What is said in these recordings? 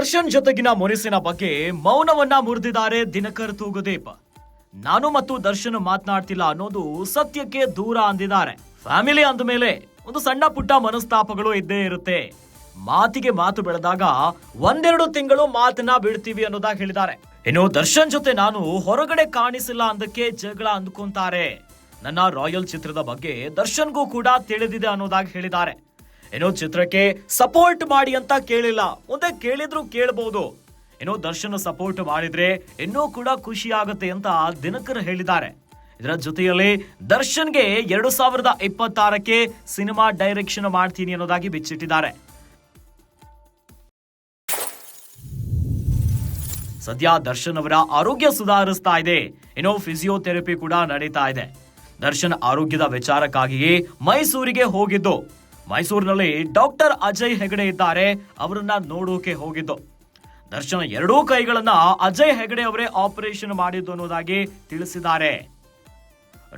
ದರ್ಶನ್ ಜೊತೆಗಿನ ಮುನಿಸಿನ ಬಗ್ಗೆ ಮೌನವನ್ನ ಮುರಿದಿದ್ದಾರೆ ದಿನಕರ್ ತೂಗುದೀಪ್. ನಾನು ಮತ್ತು ದರ್ಶನ್ ಮಾತನಾಡ್ತಿಲ್ಲ ಅನ್ನೋದು ಸತ್ಯಕ್ಕೆ ದೂರ ಅಂದಿದ್ದಾರೆ. ಫ್ಯಾಮಿಲಿ ಅಂದ ಮೇಲೆ ಒಂದು ಸಣ್ಣ ಪುಟ್ಟ ಮನಸ್ತಾಪಗಳು ಇದ್ದೇ ಇರುತ್ತೆ. ಮಾತಿಗೆ ಮಾತು ಬೆಳೆದಾಗ ಒಂದೆರಡು ತಿಂಗಳು ಮಾತನ್ನ ಬಿಡ್ತೀವಿ ಅನ್ನೋದಾಗಿ ಹೇಳಿದ್ದಾರೆ. ಇನ್ನು ದರ್ಶನ್ ಜೊತೆ ನಾನು ಹೊರಗಡೆ ಕಾಣಿಸಿಲ್ಲ ಅಂದಕ್ಕೆ ಜಗಳ ಅಂದ್ಕೊಂತಾರೆ. ನನ್ನ ರಾಯಲ್ ಚಿತ್ರದ ಬಗ್ಗೆ ದರ್ಶನ್ಗೂ ಕೂಡ ತಿಳಿದಿದೆ ಅನ್ನೋದಾಗಿ ಹೇಳಿದ್ದಾರೆ. ಏನೋ ಚಿತ್ರಕ್ಕೆ ಸಪೋರ್ಟ್ ಮಾಡಿ ಅಂತ ಕೇಳಿಲ್ಲ. ಮುಂದೆ ಕೇಳಿದ್ರು ಕೇಳಬಹುದು ಏನೋ ದರ್ಶನ ಸಪೋರ್ಟ್ ಮಾಡಿದ್ರೆ ಇನ್ನೂ ಕೂಡ ಖುಷಿ ಆಗುತ್ತೆ ಅಂತ ದಿನಕರ್ ಹೇಳಿದ್ದಾರೆ. ಇದರ ಜೊತೆಯಲ್ಲಿ ದರ್ಶನ್ಗೆ ಎರಡು ಸಾವಿರದ ಇಪ್ಪತ್ತಾರಕ್ಕೆ ಸಿನಿಮಾ ಡೈರೆಕ್ಷನ್ ಮಾಡ್ತೀನಿ ಅನ್ನೋದಾಗಿ ಬಿಚ್ಚಿಟ್ಟಿದ್ದಾರೆ. ಸದ್ಯ ದರ್ಶನ್ ಅವರ ಆರೋಗ್ಯ ಸುಧಾರಿಸ್ತಾ ಇದೆ. ಏನೋ ಫಿಸಿಯೋಥೆರಪಿ ಕೂಡ ನಡೀತಾ ಇದೆ. ದರ್ಶನ್ ಆರೋಗ್ಯದ ವಿಚಾರಕ್ಕಾಗಿಯೇ ಮೈಸೂರಿಗೆ ಹೋಗಿದ್ದು. ಮೈಸೂರಿನಲ್ಲಿ ಡಾಕ್ಟರ್ ಅಜಯ್ ಹೆಗಡೆ ಇದ್ದಾರೆ. ಅವರನ್ನ ನೋಡೋಕೆ ಹೋಗಿದ್ದು. ದರ್ಶನ್ ಎರಡೂ ಕೈಗಳನ್ನ ಅಜಯ್ ಹೆಗಡೆ ಅವರೇ ಆಪರೇಷನ್ ಮಾಡಿದ್ದು ಅನ್ನೋದಾಗಿ ತಿಳಿಸಿದ್ದಾರೆ.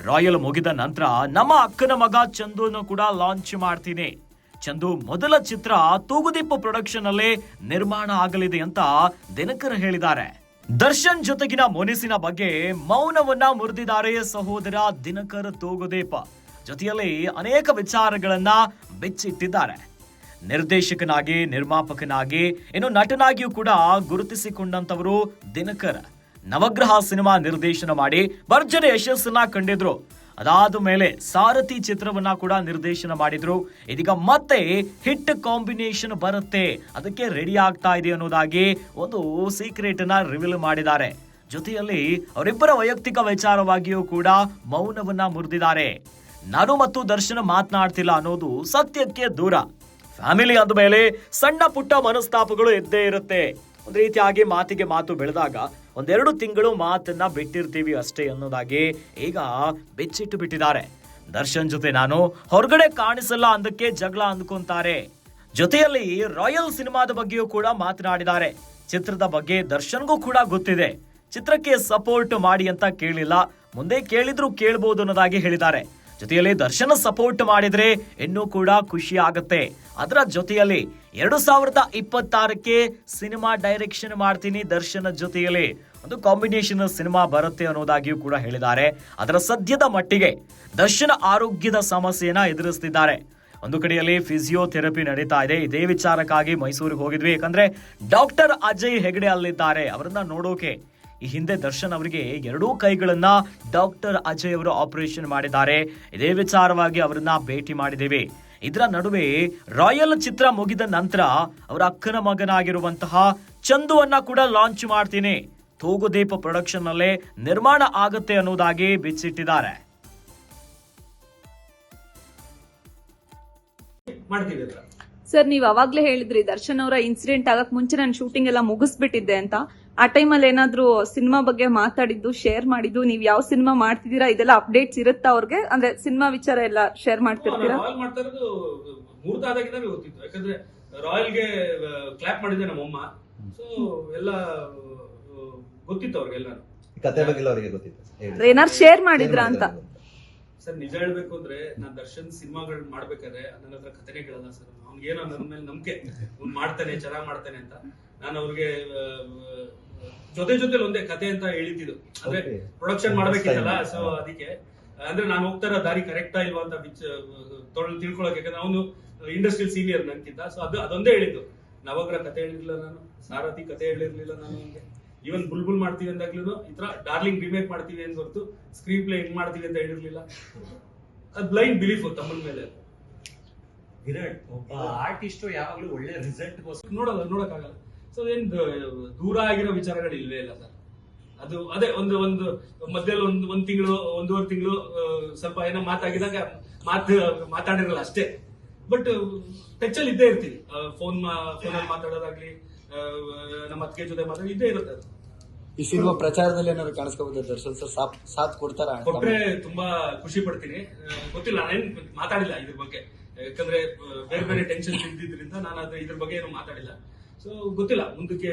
ರಾಯಲ್ ಮುಗಿದ ನಂತರ ನಮ್ಮ ಅಕ್ಕನ ಮಗ ಚಂದುನ ಕೂಡ ಲಾಂಚ್ ಮಾಡ್ತೀನಿ. ಚಂದು ಮೊದಲ ಚಿತ್ರ ತೂಗುದೀಪ ಪ್ರೊಡಕ್ಷನ್ ಅಲ್ಲಿ ನಿರ್ಮಾಣ ಆಗಲಿದೆ ಅಂತ ದಿನಕರ್ ಹೇಳಿದ್ದಾರೆ. ದರ್ಶನ್ ಜೊತೆಗಿನ ಮುನಿಸಿನ ಬಗ್ಗೆ ಮೌನವನ್ನ ಮುರಿದಿದ್ದಾರೆ ಸಹೋದರ ದಿನಕರ್ ತೂಗುದೀಪ. ಜೊತೆಯಲ್ಲಿ ಅನೇಕ ವಿಚಾರಗಳನ್ನ ಬಿಚ್ಚಿಟ್ಟಿದ್ದಾರೆ. ನಿರ್ದೇಶಕನಾಗಿ, ನಿರ್ಮಾಪಕನಾಗಿ, ಇನ್ನು ನಟನಾಗಿಯೂ ಕೂಡ ಗುರುತಿಸಿಕೊಂಡಂತವರು ದಿನಕರ್. ನವಗ್ರಹ ಸಿನಿಮಾ ನಿರ್ದೇಶನ ಮಾಡಿ ಭರ್ಜರಿ ಯಶಸ್ಸನ್ನ ಕಂಡಿದ್ರು. ಅದಾದ ಮೇಲೆ ಸಾರಥಿ ಚಿತ್ರವನ್ನ ಕೂಡ ನಿರ್ದೇಶನ ಮಾಡಿದ್ರು. ಇದೀಗ ಮತ್ತೆ ಹಿಟ್ ಕಾಂಬಿನೇಷನ್ ಬರುತ್ತೆ. ಅದಕ್ಕೆ ರೆಡಿ ಆಗ್ತಾ ಇದೆ ಅನ್ನೋದಾಗಿ ಒಂದು ಸೀಕ್ರೆಟ್ನ ರಿವೀಲ್ ಮಾಡಿದ್ದಾರೆ. ಜೊತೆಯಲ್ಲಿ ಅವರಿಬ್ಬರ ವೈಯಕ್ತಿಕ ವಿಚಾರವಾಗಿಯೂ ಕೂಡ ಮೌನವನ್ನ ಮುರಿದಿದ್ದಾರೆ. ನಾನು ಮತ್ತು ದರ್ಶನ ಮಾತನಾಡ್ತಿಲ್ಲ ಅನ್ನೋದು ಸತ್ಯಕ್ಕೆ ದೂರ. ಫ್ಯಾಮಿಲಿ ಅಂದ ಮೇಲೆ ಸಣ್ಣ ಪುಟ್ಟ ಮನಸ್ತಾಪಗಳು ಇದ್ದೇ ಇರುತ್ತೆ. ಒಂದು ರೀತಿಯಾಗಿ ಮಾತಿಗೆ ಮಾತು ಬೆಳೆದಾಗ ಒಂದೆರಡು ತಿಂಗಳು ಮಾತನ್ನ ಬಿಟ್ಟಿರ್ತೀವಿ ಅಷ್ಟೇ ಅನ್ನೋದಾಗಿ ಈಗ ಬೆಚ್ಚಿಟ್ಟು ಬಿಟ್ಟಿದ್ದಾರೆ. ದರ್ಶನ್ ಜೊತೆ ನಾನು ಹೊರಗಡೆ ಕಾಣಿಸಲ್ಲ ಅಂದಕ್ಕೆ ಜಗಳ ಅಂದ್ಕೊಂತಾರೆ. ಜೊತೆಯಲ್ಲಿ ರಾಯಲ್ ಸಿನಿಮಾದ ಬಗ್ಗೆಯೂ ಕೂಡ ಮಾತನಾಡಿದ್ದಾರೆ. ಚಿತ್ರದ ಬಗ್ಗೆ ದರ್ಶನ್ಗೂ ಕೂಡ ಗೊತ್ತಿದೆ. ಚಿತ್ರಕ್ಕೆ ಸಪೋರ್ಟ್ ಮಾಡಿ ಅಂತ ಕೇಳಿಲ್ಲ. ಮುಂದೆ ಕೇಳಿದ್ರು ಕೇಳಬಹುದು ಅನ್ನೋದಾಗಿ ಹೇಳಿದ್ದಾರೆ. ಜೊತೆಯಲ್ಲಿ ದರ್ಶನ ಸಪೋರ್ಟ್ ಮಾಡಿದ್ರೆ ಇನ್ನೂ ಕೂಡ ಖುಷಿ ಆಗುತ್ತೆ. ಅದರ ಜೊತೆಯಲ್ಲಿ ಎರಡು ಸಾವಿರದ ಇಪ್ಪತ್ತಾರಕ್ಕೆ ಸಿನಿಮಾ ಡೈರೆಕ್ಷನ್ ಮಾಡ್ತೀನಿ ದರ್ಶನ ಜೊತೆಯಲ್ಲಿ. ಒಂದು ಕಾಂಬಿನೇಷನ್ ಸಿನಿಮಾ ಬರುತ್ತೆ ಅನ್ನೋದಾಗಿಯೂ ಕೂಡ ಹೇಳಿದ್ದಾರೆ. ಅದರ ಸದ್ಯದ ಮಟ್ಟಿಗೆ ದರ್ಶನ ಆರೋಗ್ಯದ ಸಮಸ್ಯೆಯನ್ನ ಎದುರಿಸ್ತಿದ್ದಾರೆ. ಒಂದು ಕಡೆಯಲ್ಲಿ ಫಿಸಿಯೋಥೆರಪಿ ನಡೀತಾ ಇದೆ. ಇದೇ ವಿಚಾರಕ್ಕಾಗಿ ಮೈಸೂರಿಗೆ ಹೋಗಿದ್ವಿ. ಯಾಕಂದ್ರೆ ಡಾಕ್ಟರ್ ಅಜಯ್ ಹೆಗಡೆ ಅಲ್ಲಿದ್ದಾರೆ. ಅವರನ್ನ ನೋಡೋಕೆ ಈ ಹಿಂದೆ ದರ್ಶನ್ ಅವರಿಗೆ ಎರಡೂ ಕೈಗಳನ್ನ ಡಾಕ್ಟರ್ ಅಜಯ್ ಅವರು ಆಪರೇಷನ್ ಮಾಡಿದ್ದಾರೆ. ಇದೇ ವಿಚಾರವಾಗಿ ಅವರನ್ನ ಭೇಟಿ ಮಾಡಿದ್ದೇವೆ. ಇದರ ನಡುವೆ ರಾಯಲ್ ಚಿತ್ರ ಮುಗಿದ ನಂತರ ಅವರ ಅಕ್ಕನ ಮಗನಾಗಿರುವಂತಹ ಚಂದುವನ್ನ ಕೂಡ ಲಾಂಚ್ ಮಾಡ್ತೀನಿ. ತೂಗುದೀಪ ಪ್ರೊಡಕ್ಷನ್ ನಲ್ಲೇ ನಿರ್ಮಾಣ ಆಗುತ್ತೆ ಅನ್ನೋದಾಗಿ ಬಿಚ್ಚಿಟ್ಟಿದ್ದಾರೆ. ಮಾಡ್ತೀವಿ ಸರ್ ನೀವ್ ಅವಾಗ್ಲೇ ಹೇಳಿದ್ರಿ ದರ್ಶನ್ ಅವರ ಇನ್ಸಿಡೆಂಟ್ ಆಗಕ್ ಮುಂಚೆ ನಾನು ಶೂಟಿಂಗ್ ಎಲ್ಲ ಮುಗಿಸ್ಬಿಟ್ಟಿದ್ದೆ ಅಂತ. ಆ ಟೈಮಲ್ಲಿ ಏನಾದ್ರೂ ಸಿನಿಮಾ ಬಗ್ಗೆ ಮಾತಾಡಿದ್ದು ಶೇರ್ ಮಾಡಿದ್ದು ನೀವ್ ಯಾವ ಸಿನಿಮಾ ಮಾಡ್ತಿದ್ದೀರಾ ಇದೆಲ್ಲ ಅಪ್ಡೇಟ್ಸ್ ಇರುತ್ತಾ ಅವ್ರಿಗೆ? ಅಂದ್ರೆ ಸಿನಿಮಾ ವಿಚಾರ ಎಲ್ಲ ಶೇರ್ ಮಾಡ್ತಿರ್ತೀರಾ? ರಾಯಲ್ ಮಾಡ್ತಾ ಇರೋದು ಮುಹೂರ್ತ ಆದಾಗಿಂದ ಗೊತ್ತಿತ್ತು. ಯಾಕಂದ್ರೆ ರಾಯಲ್ಗೆ ಕ್ಲಾಪ್ ಮಾಡಿದ್ದೆ ನಮ್ಮಮ್ಮ ಸೊ ಎಲ್ಲ ಗೊತ್ತಿತ್ತು ಅವ್ರಿಗೆಲ್ಲ ಕತೆ ಬಗ್ಗೆ ಅವರಿಗೆ ಗೊತ್ತಿತ್ತು. ಏನಾರು ಶೇರ್ ಮಾಡಿದ್ರಾ ಅಂತ? ಸರ್ ನಿಜ ಹೇಳ್ಬೇಕು ಅಂದ್ರೆ ನಾನ್ ದರ್ಶನ್ ಸಿನಿಮಾಗಳು ಮಾಡ್ಬೇಕಾದ್ರೆ ನನ್ನ ಹತ್ರ ಕಥೆನೆ ಕೇಳಲ್ಲ ಸರ್. ಅವ್ನಿಗೇನೋ ನನ್ನ ಮೇಲೆ ನಂಬಿಕೆ. ಅವ್ನು ಮಾಡ್ತಾನೆ ಚೆನ್ನಾಗ್ ಮಾಡ್ತಾನೆ ಅಂತ. ನಾನು ಅವ್ರಿಗೆ ಜೊತೆ ಜೊತೆಲಿ ಒಂದೇ ಕತೆ ಅಂತ ಹೇಳಿದ್ದು. ಅಂದ್ರೆ. ಪ್ರೊಡಕ್ಷನ್ ಮಾಡ್ಬೇಕಿತ್ತಲ್ಲ ಸೊ. ಅದಕ್ಕೆ ಅಂದ್ರೆ ನಾನು ಹೋಗ್ತಾರ ದಾರಿ ಕರೆಕ್ಟಾ ಇಲ್ವಾ ಅಂತ ತೊಳ್ ತಿಳ್ಕೊಳಕ್. ಯಾಕಂದ್ರೆ ಅವನು ಇಂಡಸ್ಟ್ರಿಯಲ್ ಸೀನಿಯರ್ ನನ್ಕಿಂತ. ಸೊ ಅದು ಅದೊಂದೇ ಹೇಳಿದ್ದು. ನವಗ್ರ ಕತೆ ಹೇಳಿರ್ಲಿಲ್ಲ ನಾನು. ಸಾರಥಿ ಕತೆ ಹೇಳಿರ್ಲಿಲ್ಲ ನಾನು ಅವ್ನಿಗೆ. ಈವನ್ ಬುಲ್ಬುಲ್ ಮಾಡ್ತೀವಿ ಅಂದಾಗ್ಲೂ ಈ ತರ ಡಾರ್ಲಿಂಗ್ ರಿಮೇಕ್ ಮಾಡ್ತೀವಿ ಅಂತ ಹೊರತು ಸ್ಕ್ರೀನ್ ಪ್ಲೇ ಹೆಂಗ್ ಮಾಡ್ತೀವಿ ಅಂತ ಹೇಳಿರ್ಲಿಲ್ಲ. ಅದು ಬ್ಲೈಂಡ್ ಬಿಲೀಫ್ ತಮ್ಮನ ಮೇಲೆ. ವಿರಾಟ್ ಒಬ್ಬ ಆರ್ಟಿಸ್ಟ್ ಯಾವಾಗ್ಲೂ ಒಳ್ಳೆ ರಿಸಲ್ಟ್ ನೋಡಲ್ಲ ನೋಡಕ್ಕಾಗಲ್ಲ. ಸೊ ಏನ್ ದೂರ ಆಗಿರೋ ವಿಚಾರಗಳು ಇಲ್ವೇ ಇಲ್ಲ ಸರ್. ಅದು ಅದೇ ಒಂದು ಒಂದು ಮಧ್ಯದಲ್ಲಿ ಒಂದು ಒಂದ್ ತಿಂಗಳು ಒಂದೂವರೆ ತಿಂಗಳು ಸ್ವಲ್ಪ ಏನೋ ಮಾತಾಗಿದಾಗ ಮಾತು ಮಾತಾಡಿರಲ್ಲ ಅಷ್ಟೇ. ಬಟ್ ಟಚ್ ಅಲ್ಲಿ ಇದ್ದೇ ಇರ್ತೀವಿ. ಫೋನ್ ಫೋನಲ್ಲಿ ಮಾತಾಡೋದಾಗ್ಲಿ ನಮ್ಮ ಅತ್ತಿಗೆ ಜೊತೆ ಮಾತ್ರ ಇದ್ದೇ ಇರುತ್ತೆ ಅದು. ಈ ಸಿನಿಮಾ ಪ್ರಚಾರದಲ್ಲಿ ಏನಾದ್ರು ಕಾಣಿಸ್ಕೋಬಹುದು ದರ್ಶನ್ ಸರ್? ಸಾಥ್ ಸಾಥ್ ಕೊಡ್ತಾರ? ಕೊಟ್ರೆ ತುಂಬಾ ಖುಷಿ ಪಡ್ತೀನಿ. ಗೊತ್ತಿಲ್ಲ ನಾನೇನ್ ಮಾತಾಡಿಲ್ಲ ಇದ್ರ ಬಗ್ಗೆ. ಯಾಕಂದ್ರೆ ಬೇರೆ ಬೇರೆ ಟೆನ್ಷನ್ ಇದ್ದಿದ್ರಿಂದ ನಾನು ಅದ್ರ ಇದ್ರ ಬಗ್ಗೆ ಏನು ಮಾತಾಡಿಲ್ಲ. ಸೊ ಗೊತ್ತಿಲ್ಲ ಮುಂದಕ್ಕೆ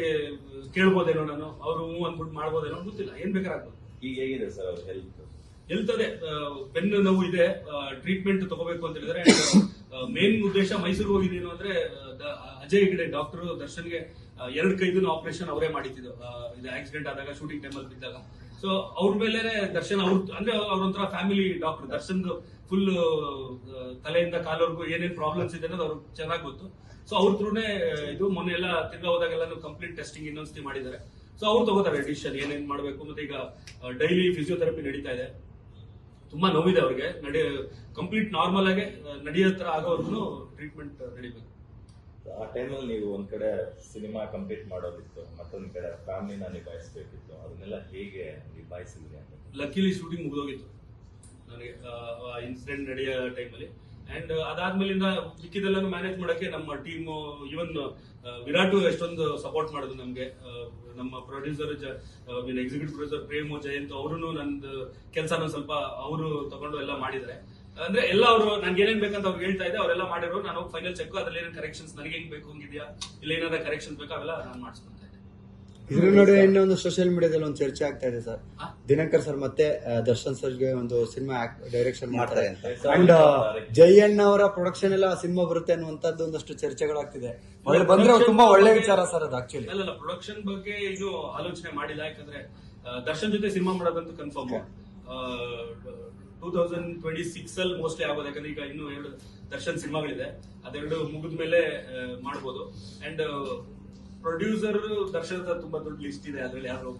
ಕೇಳ್ಬೋದೇನೋ ನಾನು ಅವರು ಹ್ಞೂ ಅಂದ್ಬಿಟ್ಟು ಮಾಡ್ಬೋದೇನೋ ಗೊತ್ತಿಲ್ಲ ಏನ್ ಬೇಕಾಗ್ಬೋದು ಈಗ ಹೇಗಿದೆ ಸರ್ ಅವ್ರ ಹೆಲ್ತ್ ಹೆಲ್ತ್ ಅದೇ ಬೆನ್ನು ನೋವು ಇದೆ ಟ್ರೀಟ್ಮೆಂಟ್ ತಗೋಬೇಕು ಅಂತ ಹೇಳಿದ್ರೆ ಮೇನ್ ಉದ್ದೇಶ ಮೈಸೂರು ಹೋಗಿದ್ದೇನು ಅಂದ್ರೆ ಆ, ದ- ಅಜಯ್ ಹೆಗಡೆ ಡಾಕ್ಟರ್ ದರ್ಶನ್ಗೆ ಎರಡು ಕೈದು ಆಪರೇಷನ್ ಅವರೇ ಮಾಡಿದ್ದು. ಇದು ಆಕ್ಸಿಡೆಂಟ್ ಆದಾಗ ಶೂಟಿಂಗ್ ಟೈಮಲ್ಲಿ ಬಿದ್ದಾಗ. ಸೊ ಅವ್ರ ಮೇಲೆ ದರ್ಶನ್ ಅವ್ರ, ಅಂದ್ರೆ ಅವ್ರೊಂಥರ ಫ್ಯಾಮಿಲಿ ಡಾಕ್ಟರ್ ದರ್ಶನ್ ಫುಲ್ ತಲೆಯಿಂದ ಕಾಲವರೆಗೂ ಏನೇನು ಪ್ರಾಬ್ಲಮ್ಸ್ ಇದೆ ಅನ್ನೋದು ಅವ್ರಿಗೆ ಚೆನ್ನಾಗಿ ಗೊತ್ತು. ಸೊ ಅವ್ರ ತ್ರೂನೇ ಇದು ಮೊನ್ನೆ ಎಲ್ಲ ತಿರ್ಗಾ ಹೋದಾಗೆಲ್ಲ ಕಂಪ್ಲೀಟ್ ಟೆಸ್ಟಿಂಗ್ ಇನ್ನೊಂದ್ಸತಿ ಮಾಡಿದ್ದಾರೆ. ಸೊ ಅವ್ರು ತಗೋತಾರೆ ಡಿಸಿಷನ್ ಏನೇನ್ ಮಾಡಬೇಕು ಮತ್ತೆ ಈಗ ಡೈಲಿ ಫಿಸಿಯೋಥೆರಪಿ ನಡೀತಾ ಇದೆ. ತುಂಬಾ ನೋವಿದೆ ಅವ್ರಿಗೆ. ನಡಿ ಕಂಪ್ಲೀಟ್ ನಾರ್ಮಲ್ ಆಗಿ ನಡೆಯೋ ತರ ಟ್ರೀಟ್ಮೆಂಟ್ ನಡಿಬೇಕು. ಆ ಟೈಮಲ್ಲಿ ನೀವು ಒಂದ್ ಕಡೆ ಸಿನಿಮಾ ಕಂಪ್ಲೀಟ್ ಮಾಡೋದಿತ್ತು, ಮತ್ತೊಂದ್ ಕಡೆ ಫ್ಯಾಮಿಲಿನ ನಿಭಾಯಿಸ್ಬೇಕಿತ್ತು, ಅದನ್ನೆಲ್ಲ ಹೇಗೆ ನಿಭಾಯಿಸಿದ್ರಿ ಅಂತ? ಲಕ್ಕಿಲಿ ಶೂಟಿಂಗ್ ಮುಗಿದೋಗಿತ್ತು ನನಗೆ ಇನ್ಸಿಡೆಂಟ್ ನಡೆಯೋ ಟೈಮಲ್ಲಿ. ಅಂಡ್ ಅದಾದ್ಮೇಲಿಂದ ಮಿಕ್ಕಿದೆಲ್ಲ ಮ್ಯಾನೇಜ್ ಮಾಡಕ್ಕೆ ನಮ್ಮ ಟೀಮ್ ಇವನ್ ವಿರಾಟ್ ಎಷ್ಟೊಂದು ಸಪೋರ್ಟ್ ಮಾಡಿದ್ರು ನಮ್ಗೆ. ನಮ್ಮ producer executive producer Prem Jayanth ಅವರು ನಂದು ಕೆಲಸನ ಸ್ವಲ್ಪ ಅವರು ತಗೊಂಡು ಎಲ್ಲ ಮಾಡಿದ್ದಾರೆ. ಅಂದ್ರೆ ಎಲ್ಲ ಅವರು ನನ್ಗೆ ಏನೇನ್ ಬೇಕಂತ ಅವ್ರು ಹೇಳ್ತಾ ಇದ್ದೆ ಅವರೆಲ್ಲ ಮಾಡಿರೋ ನಾನು ಫೈನಲ್ ಚೆಕ್ ಅದ್ರಲ್ಲಿ ಏನೇನು ಕರೆಕ್ಷನ್ಸ್ ನನಗೆ ಹೆಂಗ್ ಬೇಕು ಹಂಗಿದ್ಯಾ? ಇಲ್ಲ ಏನಾದ್ರು ಕರೆಕ್ಷನ್ಸ್ ಬೇಕು? ಅವೆಲ್ಲ ನಾನು ಮಾಡಿಸ್ಕೊಂತ ಇದ್ದೆ. ಇದ್ರ ನಡುವೆ ಇನ್ನೊಂದು ಸೋಷಿಯಲ್ ಮೀಡಿಯಾದಲ್ಲಿ ಒಂದು ಚರ್ಚೆ ಆಗ್ತಾ ಇದೆ ಸರ್? ದಿನಕರ್ ಸರ್ ಮತ್ತೆ ದರ್ಶನ್ ಸರ್ಗೆ ಒಂದು ಸಿನಿಮಾ ಡೈರೆಕ್ಷನ್ ಮಾಡ್ತಾರೆ ಅಂತ. ಅಂಡ್ ಜಯಣ್ಣ ಅವರ ಪ್ರೊಡಕ್ಷನ್ ಎಲ್ಲ ಸಿನಿಮಾ ಬರುತ್ತೆ ಅನ್ನುವಂಥದ್ದು ಒಂದಷ್ಟು ಚರ್ಚೆಗಳಾಗ್ತಿದೆ ಒಳ್ಳೆ ಬಂದ್ರೆ ತುಂಬಾ ಒಳ್ಳೆ ವಿಚಾರ ಸರ್ ಅದು ಆಕ್ಚುಲಿ ಅಲ್ಲ ಪ್ರೊಡಕ್ಷನ್ ಬಗ್ಗೆ ಇದು ಆಲೋಚನೆ ಮಾಡಿಲ್ಲ ಯಾಕಂದ್ರೆ ದರ್ಶನ್ ಜೊತೆ cinema ಮಾಡೋದಂತೂ confirm two thousand twenty six ಅಲ್ಲಿ ಮೋಸ್ಟ್ಲಿ ಆಗೋದು. ಯಾಕಂದ್ರೆ ಈಗ ಇನ್ನು ಎರಡು ದರ್ಶನ್ ಸಿನಿಮಾಗಳಿದೆ. ಅದೆರಡು ಮುಗಿದ ಮೇಲೆ ಮಾಡ್ಬೋದು. ಅಂಡ್ ಪ್ರೊಡ್ಯೂಸರ್ ದರ್ಶನ್ ತುಂಬಾ ದೊಡ್ಡ ಲಿಸ್ಟ್ ಇದೆ. ಅದ್ರಲ್ಲಿ ಯಾರು